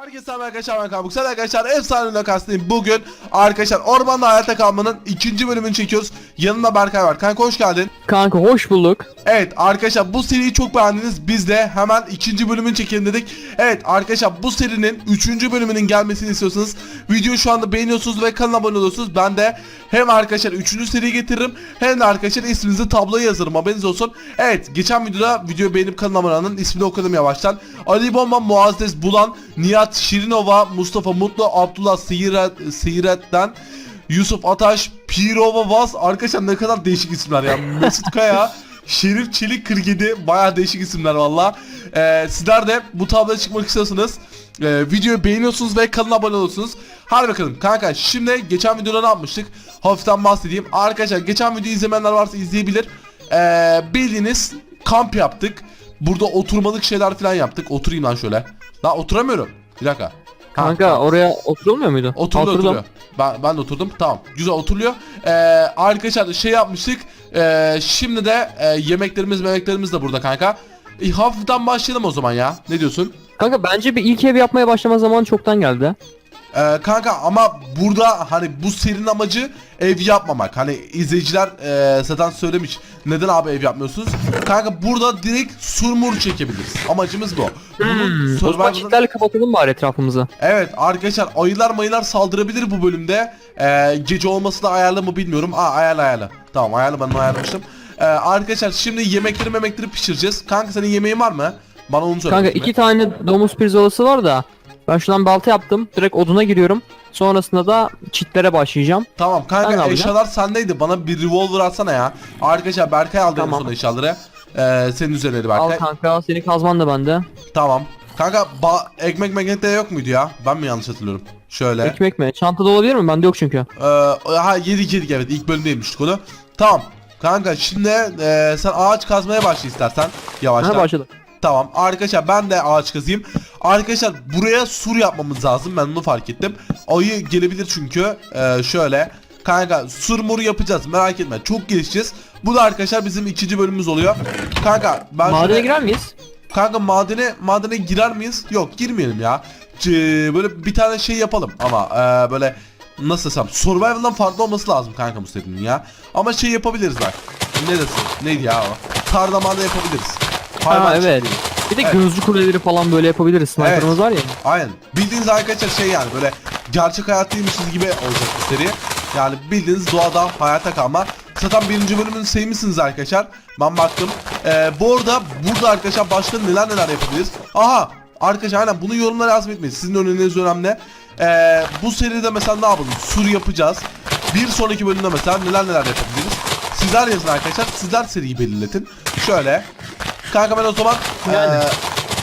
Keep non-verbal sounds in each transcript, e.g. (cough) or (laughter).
Herkese merhaba arkadaşlar ben Kabuk. Arkadaşlar efsane ünlü kastayım. Bugün arkadaşlar ormanda hayatta kalmanın ikinci bölümünü çekiyoruz. Yanında Berkay var. Kanka hoş geldin. Kanka hoş bulduk. Evet arkadaşlar bu seriyi çok beğendiniz. Biz de hemen ikinci bölümünü çekelim dedik. Evet arkadaşlar bu serinin üçüncü bölümünün gelmesini istiyorsanız videoyu şu anda beğeniyorsunuz ve kanala abone oluyorsunuz. Ben de hem arkadaşlar üçüncü seriyi getiririm hem de arkadaşlar isminizi tabloya yazarım haberiniz olsun. Evet geçen videoda videoyu beğenip kanala abone olanın ismini okudum yavaştan. Ali Bomba, Muazzez Bulan, Nihat Şirinova, Mustafa Mutlu, Abdullah Sihiret, Sihiret'ten Yusuf Ataş, Pirova Vaz arkadaşlar ne kadar değişik isimler ya. Mesut Kaya, (laughs) Şerif Çelik 47 bayağı değişik isimler valla. Ee, sizler de bu tabloya çıkmak istiyorsanız e, videoyu beğeniyorsunuz ve kanala abone oluyorsunuz. Hadi bakalım kanka şimdi geçen videoda ne yapmıştık? Hafiften bahsedeyim. Arkadaşlar geçen videoyu izlemeyenler varsa izleyebilir. Ee, bildiğiniz kamp yaptık. Burada oturmalık şeyler falan yaptık. Oturayım lan şöyle. Lan oturamıyorum. Bir dakika. Kanka oraya oturulmuyor muydu? Oturdu Oturdum. oturuyor. Ben, ben de oturdum. Tamam. Güzel oturuluyor. Ee, arkadaşlar şey yapmıştık. Ee, şimdi de e, yemeklerimiz memeklerimiz de burada kanka. E, hafiften başlayalım o zaman ya. Ne diyorsun? Kanka bence bir ilk ev yapmaya başlama zamanı çoktan geldi. Ee, kanka ama burada hani bu serinin amacı ev yapmamak. Hani izleyiciler e, zaten söylemiş. Neden abi ev yapmıyorsunuz? Kanka burada direkt surmur çekebiliriz. Amacımız bu. Bunun Hmm, o zaman survival'ın- çitlerle kapatalım bari etrafımızı. Evet arkadaşlar ayılar mayılar saldırabilir bu bölümde. Ee, gece olması da ayarlı mı bilmiyorum. Aa ayarlı ayarlı. Tamam ayarlı ben onu ayarlamıştım. Ee, arkadaşlar şimdi yemekleri memekleri pişireceğiz. Kanka senin yemeğin var mı? Bana onu söyle. Kanka iki tane domuz pirzolası var da ben şuradan balta yaptım. Direkt oduna giriyorum. Sonrasında da çitlere başlayacağım. Tamam Ben ne kanka yapacağım? eşyalar sendeydi. Bana bir revolver atsana ya. Arkadaşlar Berkay aldı en Tamam. son eşyaları. Ee, senin üzerine Al Berkay. kanka senin kazman da bende. Tamam. Kanka ba- ekmek mekmek de yok muydu ya? Ben mi yanlış hatırlıyorum? Şöyle. Ekmek mi? Çantada olabilir mi? Bende yok çünkü. Ee, ha yedik yedik evet ilk bölümde yemiştik onu. Tamam. Kanka şimdi e, sen ağaç kazmaya başla istersen yavaştan. Ha başladım. Tamam arkadaşlar ben de ağaç kazayım. Arkadaşlar buraya sur yapmamız lazım ben onu fark ettim. Ayı gelebilir çünkü Ee, şöyle. Kanka sur mur yapacağız merak etme çok gelişeceğiz. Bu da arkadaşlar bizim ikinci bölümümüz oluyor. Kanka ben Madene şöyle- girer miyiz? Kanka madene madene girer miyiz? Yok girmeyelim ya. C- böyle bir tane şey yapalım ama e, böyle nasıl desem survival'dan farklı olması lazım kanka bu serinin ya. Ama şey yapabiliriz bak. Ne desin? Neydi ya o? Tarlamada yapabiliriz. Hayvan Ha evet. çiftliği. Bir de Evet. gözcü kuleleri falan böyle yapabiliriz. Sniper'ımız var ya. Aynen. Bildiğiniz arkadaşlar şey yani böyle gerçek hayattaymışız gibi olacak bu seri. Yani bildiğiniz doğada hayata kalma. Zaten birinci bölümünü sevmişsiniz arkadaşlar. Ben baktım. Ee, bu arada burada arkadaşlar başka neler neler yapabiliriz. Aha arkadaşlar aynen bunu yorumlara yazmayı unutmayın. Sizin önünüz önemli. Ee, bu seride mesela ne yapalım? Sur yapacağız. Bir sonraki bölümde mesela neler neler yapabiliriz. Sizler yazın arkadaşlar. Sizler seriyi belirletin. Şöyle. Kanka ben o zaman Yani. ee,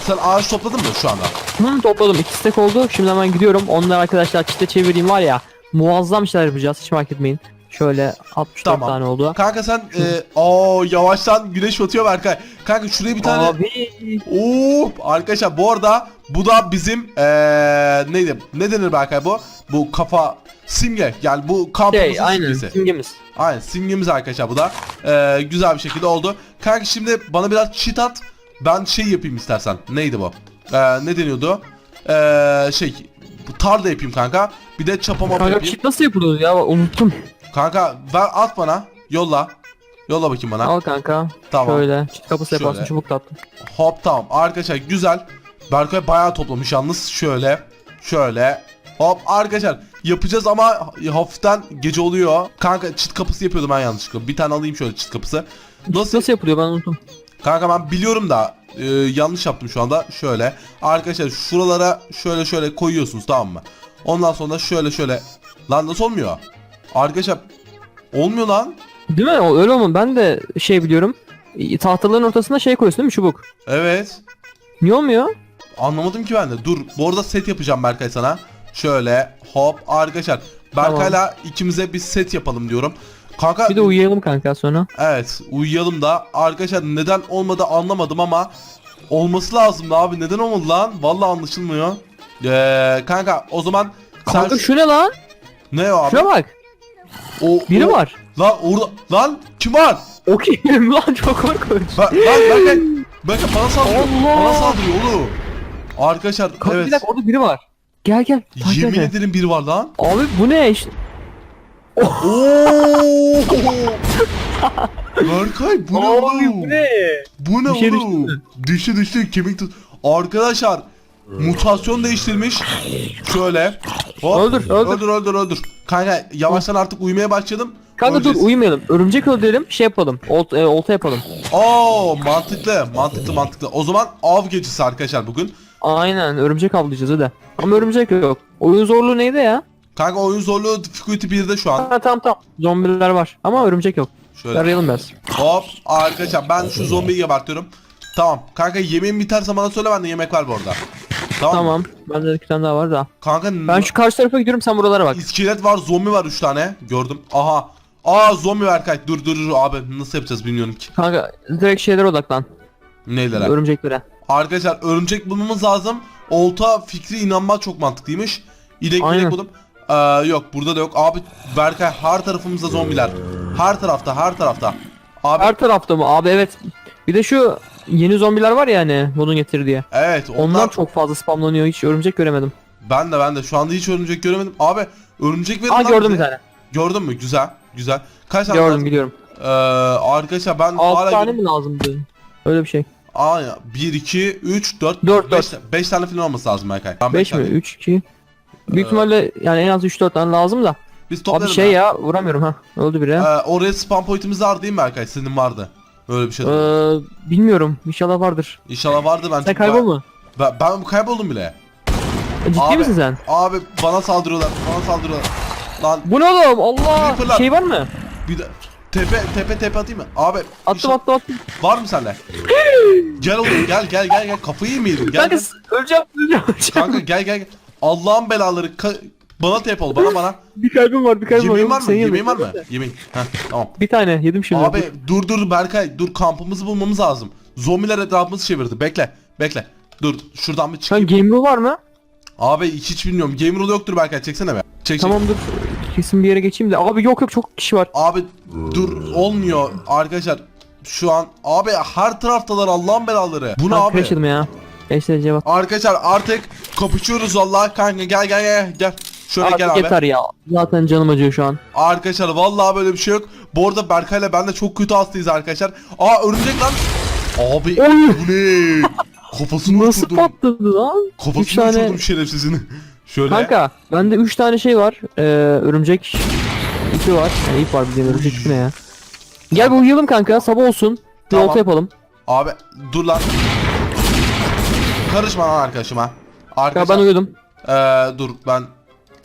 sen ağaç topladın mı şu anda? Hı, topladım. İki stek oldu. Şimdi hemen gidiyorum. Onlar arkadaşlar çite çevireyim var ya. Muazzam şeyler yapacağız. Hiç merak etmeyin. Şöyle 64 Tamam. tane oldu. Kanka sen e, o yavaştan güneş batıyor Berkay. Kanka şuraya bir tane Abi. Oo arkadaşlar bu arada bu da bizim e, neydi? Ne denir Berkay bu? Bu kafa simge. Yani bu kampımızın Şey aynen simgesi. simgemiz. Aynen simgemiz arkadaşlar bu da. E, güzel bir şekilde oldu. Kanka şimdi bana biraz cheat at. Ben şey yapayım istersen. Neydi bu? E, ne deniyordu? E, şey tarla yapayım kanka. Bir de çapama Kanka yapayım. çit nasıl yapılıyor ya unuttum. Kanka ver at bana. Yolla. Yolla bakayım bana. Al kanka. Tamam. Şöyle çit kapısı Şöyle. yaparsın çubuk tatlı. Hop tamam. Arkadaşlar güzel. Berkay bayağı toplamış yalnız. Şöyle. Şöyle. Hop arkadaşlar yapacağız ama hafiften gece oluyor. Kanka çit kapısı yapıyordum ben yanlışlıkla. Bir tane alayım şöyle çit kapısı. Nasıl, nasıl yapılıyor ben unuttum. Kanka ben biliyorum da e, yanlış yaptım şu anda. Şöyle. Arkadaşlar şuralara şöyle şöyle koyuyorsunuz tamam mı? Ondan sonra şöyle şöyle. Lan nasıl olmuyor? Arkadaşlar olmuyor lan. Değil mi? O öyle olma. Ben de şey biliyorum. Tahtaların ortasına şey koyuyorsun değil mi çubuk? Evet. Niye olmuyor? Anlamadım ki ben de. Dur. Bu arada set yapacağım Berkay sana. Şöyle hop arkadaşlar. Berkay'la ikimize bir set yapalım diyorum. Kanka Bir de uyuyalım kanka sonra. evet uyuyalım da. Arkadaşlar neden olmadı anlamadım ama olması lazımdı abi. Neden olmadı lan? Vallahi anlaşılmıyor. Ee, kanka o zaman sen Kanka şu- ne lan? ne o abi? Şuna bak. O, Biri o- var. Lan orada lan kim var? O kim (laughs) lan çok korkunç. Ba lan Berkay Berkay bana saldırıyor. Allah! Bana saldırıyor oğlum. Arkadaşlar Kanka evet. bir dakika orada biri var. Gel gel. takip Yemin et. ederim biri var lan. Abi bu ne işte? Oo! Berkay bu ne Abi oğlum? bu ne? Bu ne Bir şey oğlum? Düştü düştü kemik tut. Arkadaşlar mutasyon değiştirmiş. Şöyle. Hop. Öldür, öldür. Öldür öldür öldür. Kanka yavaştan artık uyumaya başladım. Kanka dur Öleceğiz. uyumayalım. Örümcek öldürelim şey yapalım. Olt, e, olta yapalım. Oo mantıklı mantıklı mantıklı. O zaman av gecesi arkadaşlar bugün. Aynen örümcek avlayacağız hadi. Ama örümcek yok. Oyun zorluğu neydi ya? Kanka oyun zorluğu difficulty 1'de şu an. Ha tamam tamam. Zombiler var ama örümcek yok. Şöyle. Arayalım biraz. Hop arkadaşlar ben şu zombiyi gebertiyorum. Tamam kanka yemeğin biterse bana söyle bende yemek var bu arada. Tamam. mı? Tamam. Bende iki tane daha var da. Kanka Ben şu karşı tarafa gidiyorum sen buralara bak. iskelet var zombi var 3 tane gördüm. Aha. Aa zombi var kanka dur dur dur abi nasıl yapacağız bilmiyorum ki. Kanka direkt şeylere odaklan. Neylere? Örümceklere. Arkadaşlar örümcek bulmamız lazım. Olta fikri inanma çok mantıklıymış. İlek Aynen. bilek buldum. Ee, yok burada da yok. Abi Berkay her tarafımızda zombiler. Her tarafta her tarafta. Abi Her tarafta mı? Abi evet. Bir de şu yeni zombiler var ya hani bunun getir diye. evet onlar, Onlar çok fazla spamlanıyor. Hiç örümcek göremedim. ben de ben de şu anda hiç örümcek göremedim. Abi örümcek verin Aa lan gördüm bir bize. tane. Gördün mü? Güzel. Güzel. Kaç tane Gördüm lazım? gidiyorum. Ee, arkadaşlar ben 6 hala tane mi lazımdı? Öyle bir şey. Ya 1 2 3 4 Dört, 5 5 tane falan olması lazım Berkay. Ben 5 beş mi? tane- 3 2. Büyük Ee, ihtimalle yani en az 3-4 tane lazım da. Biz Abi toplarız. şey ha. ya vuramıyorum ha. Öldü biri. Ee, oraya spam pointimiz var değil mi Berkay? Senin vardı. Öyle bir şey. Ee, bilmiyorum. İnşallah vardır. İnşallah vardı ben. Sen çok- kaybolma. Ben, ben kayboldum bile. Ciddi Abi. misin sen? Abi bana saldırıyorlar. Bana saldırıyorlar. Lan Bu ne oğlum? Allah! Creeper'lar. Şey var mı? bir de tepe tepe tepe atayım mı? Abi Attım inşallah- attım attım. var mı sende? gel oğlum gel gel gel gel kafayı gel. Kanka gel. s- öleceğim öleceğim. Kanka gel gel. gel. Allah'ın belaları ka- bana tep ol bana bana. Bir kalbim var bir kalbim Yemeğin var var. mı? Senin Yemeğin var yanında. mı? Yemeğin. Heh tamam. Bir tane yedim şimdi. Abi dur dur Berkay dur kampımızı bulmamız lazım. Zombiler etrafımızı çevirdi. Bekle. Bekle. Dur şuradan bir çıkayım. game rule var mı? Abi hiç, bilmiyorum. Game rule yoktur Berkay. Çeksene be. Çek çek. Dur. Kesin bir yere geçeyim de. Abi yok yok çok kişi var. Abi dur olmuyor arkadaşlar. Şu an abi her taraftalar Allah'ın belaları. Bu ne abi? kaçırdım ya. Gençler cevap. Arkadaşlar artık kapışıyoruz vallahi kanka gel gel gel gel. Şöyle Artık gel abi. yeter ya. Zaten canım acıyor şu an. Arkadaşlar vallahi böyle bir şey yok. Bu arada Berkay'la ben de çok kötü hastayız arkadaşlar. Aa örümcek lan. Abi Oy! bu ne? Kafasını Nasıl uçurdum. patladı lan? Üç Kafasını tane- uçurdum şerefsizin. Şöyle. Kanka bende 3 tane şey var. Ee, örümcek ipi var. Yani ip var bildiğin örümcek ipi ne ya? Gel bir uyuyalım kanka sabah olsun. Bir Tamam. olta yapalım. Abi dur lan. Karışma lan arkadaşıma. Arkadaşlar. ben uyudum. Ee, dur ben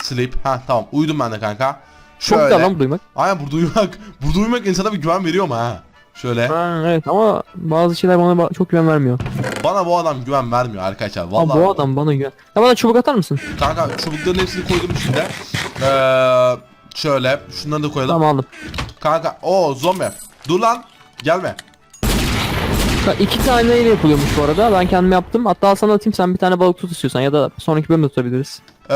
sleep. Ha tamam uyudum ben de kanka. Çok Şöyle. güzel lan bu duymak. Aynen burada uyumak. (laughs) Burada uyumak insana bir güven veriyor mu ha? Şöyle. Ha, evet ama bazı şeyler bana ba- çok güven vermiyor. Bana bu adam güven vermiyor arkadaşlar. Ama Vallahi. bu adam bana güven. Ya bana çubuk atar mısın? Kanka çubukların hepsini koydum içinde. Ee, şöyle şunları da koyalım. Tamam aldım. Kanka o zombi. Dur lan. Gelme. Ka- İki taneyle yapılıyormuş bu arada. Ben kendim yaptım. Hatta sana atayım sen bir tane balık tut istiyorsan ya da sonraki bölümde tutabiliriz. Ee,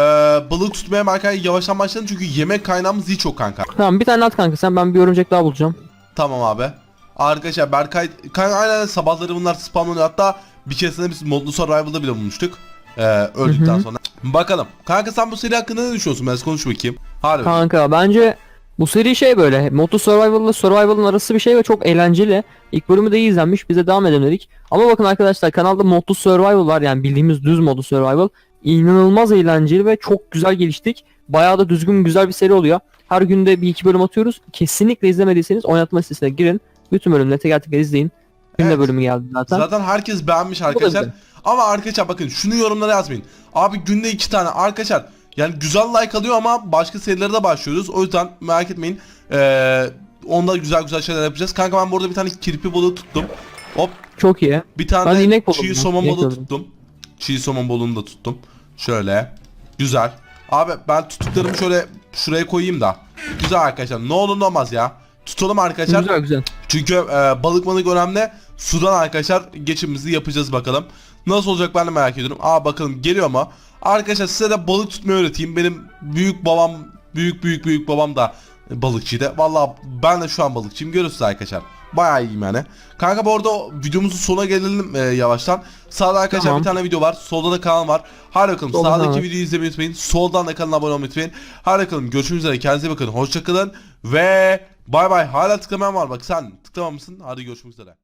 balık tutmaya Berkay yavaştan başlayalım çünkü yemek kaynağımız iyi çok kanka. Tamam bir tane at kanka sen ben bir örümcek daha bulacağım. Tamam abi. Arkadaşlar Berkay aynen sabahları bunlar spamlanıyor hatta bir keresinde biz modlu survival'da bile bulmuştuk. Ee, öldükten Hı hı. sonra. Bakalım. Kanka sen bu seri hakkında ne düşünüyorsun? Biraz konuş bakayım. Bakayım. Kanka bence bu seri şey böyle Moto Survival ile Survival'ın arası bir şey ve çok eğlenceli. İlk bölümü de iyi izlenmiş bize devam edelim dedik. Ama bakın arkadaşlar kanalda Moto Survival var yani bildiğimiz düz modu Survival. İnanılmaz eğlenceli ve çok güzel geliştik. Bayağı da düzgün güzel bir seri oluyor. Her günde bir iki bölüm atıyoruz. Kesinlikle izlemediyseniz oynatma listesine girin. Bütün bölümleri teker teker izleyin. De Evet. bölümü geldi zaten. Zaten herkes beğenmiş arkadaşlar. Ama arkadaşlar bakın şunu yorumlara yazmayın. Abi günde iki tane arkadaşlar yani güzel like alıyor ama başka serilere de başlıyoruz. O yüzden merak etmeyin. Ee, onda güzel güzel şeyler yapacağız. Kanka ben burada bir tane kirpi balığı tuttum. Hop Çok iyi. bir tane Ben inek buldum çiğ somon balığı tuttum. Çiğ somon balığını da tuttum. Şöyle. Güzel. Abi ben tuttuklarımı şöyle şuraya koyayım da. Güzel arkadaşlar. Ne olur ne olmaz ya. Tutalım arkadaşlar. Güzel güzel. Çünkü e, balık balık önemli. Sudan arkadaşlar geçimimizi yapacağız bakalım. Nasıl olacak ben de merak ediyorum. Aa bakalım geliyor ama. Arkadaşlar size de balık tutmayı öğreteyim. Benim büyük babam, büyük büyük büyük babam da balıkçıydı. Valla ben de şu an balıkçıyım. Görürsünüz arkadaşlar. Bayağı iyiyim yani. Kanka bu arada videomuzun sonuna gelelim e, yavaştan. Sağda arkadaşlar tamam. bir tane video var. Solda da kanal var. Hadi bakalım Doğru, sağdaki evet. videoyu izlemeyi unutmayın. Soldan da kanala abone olmayı unutmayın. Hadi bakalım görüşmek üzere. Kendinize bakın. Hoşçakalın. Ve Bay bay. Hala tıklamayan var bak sen tıklamamışsın. Hadi görüşmek üzere.